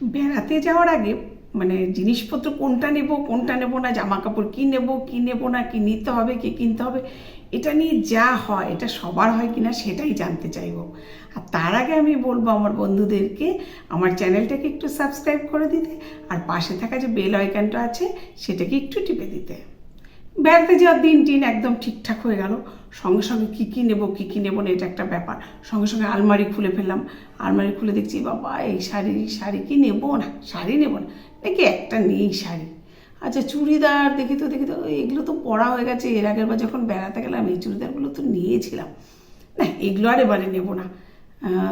বেড়াতে যাওয়ার আগে মানে জিনিসপত্র কোনটা নেব কোনটা নেব না জামা কাপড় কী নেব কী নেব না, কি নিতে হবে, কি কিনতে হবে, এটা নিয়ে যা হয়, এটা সবার হয় কি না সেটাই জানতে চাইব। আর তার আগে আমি বলব আমার বন্ধুদেরকে, আমার চ্যানেলটাকে একটু সাবস্ক্রাইব করে দিতে, আর পাশে থাকা যে বেল আইকনটা আছে, সেটাকে একটু টিপে দিতে। বেড়াতে যাওয়ার দিন টিন একদম ঠিকঠাক হয়ে গেল। সঙ্গে সঙ্গে কী কী নেব, কী কী নেব না, এটা একটা ব্যাপার। সঙ্গে সঙ্গে আলমারি খুলে ফেললাম। আলমারি খুলে দেখছি, বাবা, এই শাড়ি শাড়ি কি নেব না? শাড়ি নেব না। দেখি একটা নেই শাড়ি। আচ্ছা চুড়িদার দেখি তো দেখি তো, এগুলো তো পড়া হয়ে গেছে। এর আগের বার যখন বেড়াতে গেলাম, এই চুড়িদারগুলো তো নিয়েছিলাম। না, এগুলো আর এবারে নেব না।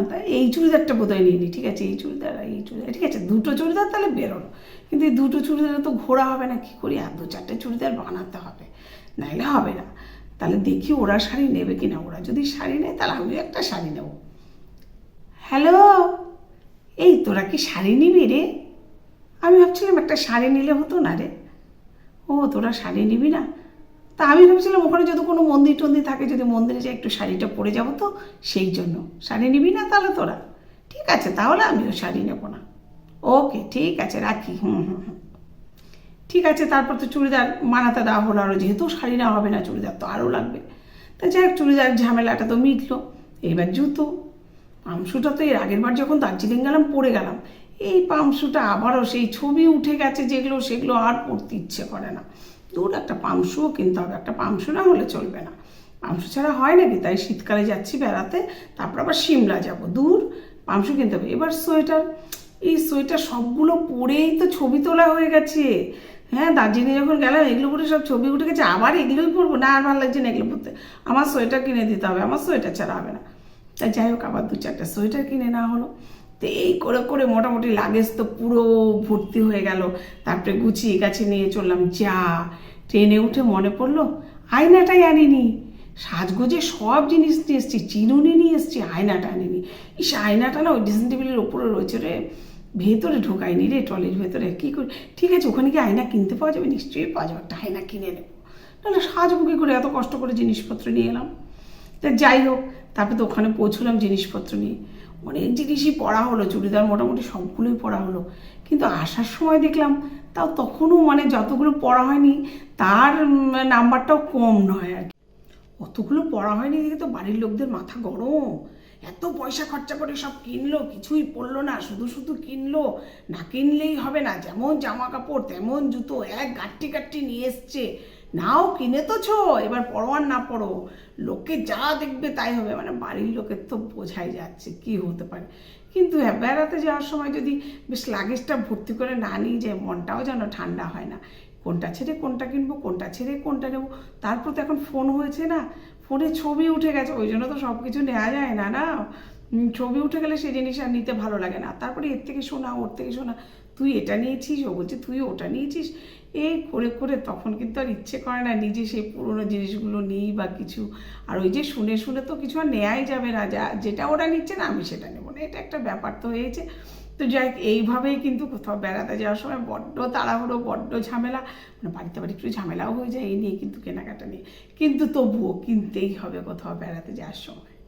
তা এই চুড়িদারটা বোধহয় নিয়ে নিই ঠিক আছে? এই চুড়িদার এই চুড়িদার, ঠিক আছে? দুটো চুড়িদার তাহলে বেরোলো। কিন্তু এই দুটো চুড়িদার তো ঘোরা হবে না, কী করি? আর দু চারটে চুড়িদার বানাতে হবে, নাইলে হবে না। তাহলে দেখি ওরা শাড়ি নেবে কি না ওরা যদি শাড়ি নেয়, তাহলে আমিও একটা শাড়ি নেব। হ্যালো? এই, তোরা কি শাড়ি নিবি রে? আমি ভাবছিলাম একটা শাড়ি নিলে হতো না রে। ও, তোরা শাড়ি নিবি না? তা আমি ভাবছিলাম ওখানে যদি কোনো মন্দির টন্দির থাকে, যদি মন্দিরে যাই একটু শাড়িটা পরে যাব তো, সেই জন্য। শাড়ি নিবি না তাহলে তোরা। ঠিক আছে, তাহলে আমিও শাড়ি নেব না। ওকে, ঠিক আছে, রাখি। হুম হুম হুম। ঠিক আছে, তারপর তো চুড়িদার মানাতে দেওয়া হলো আরও যেহেতু শাড়ি নেওয়া হবে না, চুড়িদার তো আরও লাগবে। তা যাই হোক চুড়িদার ঝামেলাটা তো মিটলো। এবার জুতো। পামশুটা তো এর আগের বার যখন দার্জিলিং গেলাম, পরে গেলাম। এই পামশুটা আবারও সেই ছবি উঠে গেছে, যেগুলো সেগুলো আর পরতে ইচ্ছে করে না। দূর একটা পামশুও কিনতে হবে। একটা পামশু না হলে চলবে না। পামশু ছাড়া হয় নাকি? তাই শীতকালে যাচ্ছি বেড়াতে, তারপর আবার সিমলা যাব। দূর পামশু কিনতে হবে। এবার সোয়েটার, এই সোয়েটার সবগুলো পরেই তো ছবি তোলা হয়ে গেছে। হ্যাঁ দার্জিলিং যখন গেলাম, এগুলো পরে সব ছবি উঠে গেছে। আবার এগুলোই পরবো? না, আর ভালো লাগছে না এগুলো পরতে। আমার সোয়েটার কিনে দিতে হবে। আমার সোয়েটার ছাড়া হবে না। তাই যাই হোক, আবার দু চারটা সোয়েটার কিনে নেওয়া হলো। তো এই করে করে মোটামুটি লাগেজ তো পুরো ভর্তি হয়ে গেল। তারপরে গুছিয়ে গাছে নিয়ে চললাম যা ট্রেনে উঠে মনে পড়ল, আয়নাটাই আনিনি। সাজগোজে সব জিনিস নিয়ে এসছি চিনুনি নিয়ে এসছি, আয়নাটা আনিনি। ইস, আয়নাটা না ওই ড্রেসিং টেবিলের ওপরে রয়েছে রে। ভেতরে ঢোকায়নি রে ট্রলির ভেতরে, কী করি? ঠিক আছে, ওখানে কি আয়না কিনতে পাওয়া যাবে, নিশ্চয়ই পাওয়া যাবে, একটা আয়না কিনে নেব। তাহলে সাজবো কী করে, এত কষ্ট করে জিনিসপত্র নিয়ে এলাম। তা যাই হোক তারপরে তো ওখানে পৌঁছলাম জিনিসপত্র নিয়ে। অনেক জিনিসই পড়া হলো, চুড়িদার মোটামুটি সবগুলোই পড়া হলো। কিন্তু আসার সময় দেখলাম, তাও তখনও মানে যতগুলো পড়া হয়নি, তার নাম্বারটাও কম নয় আর কি। অতগুলো পড়া হয়নি দেখে তো বাড়ির লোকদের মাথা গরম। এত পয়সা খরচা করে সব কিনলো, কিছুই পড়ল না, শুধু শুধু কিনলো। না কিনলেই হবে না, যেমন জামা কাপড়, তেমন জুতো, এক গাট্টি গাট্টি নিয়ে এসছে। নাও কিনে তো ছো, এবার পড়ো আর না পড়ো। লোকে যা দেখবে তাই হবে মানে বাড়ির লোকের তো বোঝাই যাচ্ছে কি হতে পারে। কিন্তু হ্যাঁ বেড়াতে যাওয়ার সময় যদি বেশ লাগেজটা ভর্তি করে না নিয়ে যায় মনটাও যেন ঠান্ডা হয় না। কোনটা ছেড়ে কোনটা কিনবো, কোনটা ছেড়ে কোনটা নেব? তারপর তো এখন ফোন হয়েছে না, ফোনে ছবি উঠে গেছে, ওই জন্য তো সব কিছু নেওয়া যায় না না ছবি উঠে গেলে সেই জিনিস আর নিতে ভালো লাগে না। তারপরে এর থেকে শোনা, ওর থেকে শোনা, তুই এটা নিয়েছিস? ও বলছে, তুই ওটা নিয়েছিস? এই করে করে তখন কিন্তু আর ইচ্ছে করে না নিজে সেই পুরোনো জিনিসগুলো নিই বা কিছু। আর ওই যে শুনে শুনে তো কিছু আর নেওয়াই যাবে না। যা, যেটা ওরা নিচ্ছে না, আমি সেটা নেব না। এটা একটা ব্যাপার তো হয়েছে। তো যাই এইভাবেই কিন্তু কোথাও বেড়াতে যাওয়ার সময় বড্ড তাড়াহুড়ো, বড্ড ঝামেলা। মানে বাড়িতে বাড়ি একটু ঝামেলাও হয়ে যায়, এই নিয়ে কিন্তু কেনাকাটা নিয়ে। কিন্তু তবুও কিনতেই হবে কোথাও বেড়াতে যাওয়ার সময়।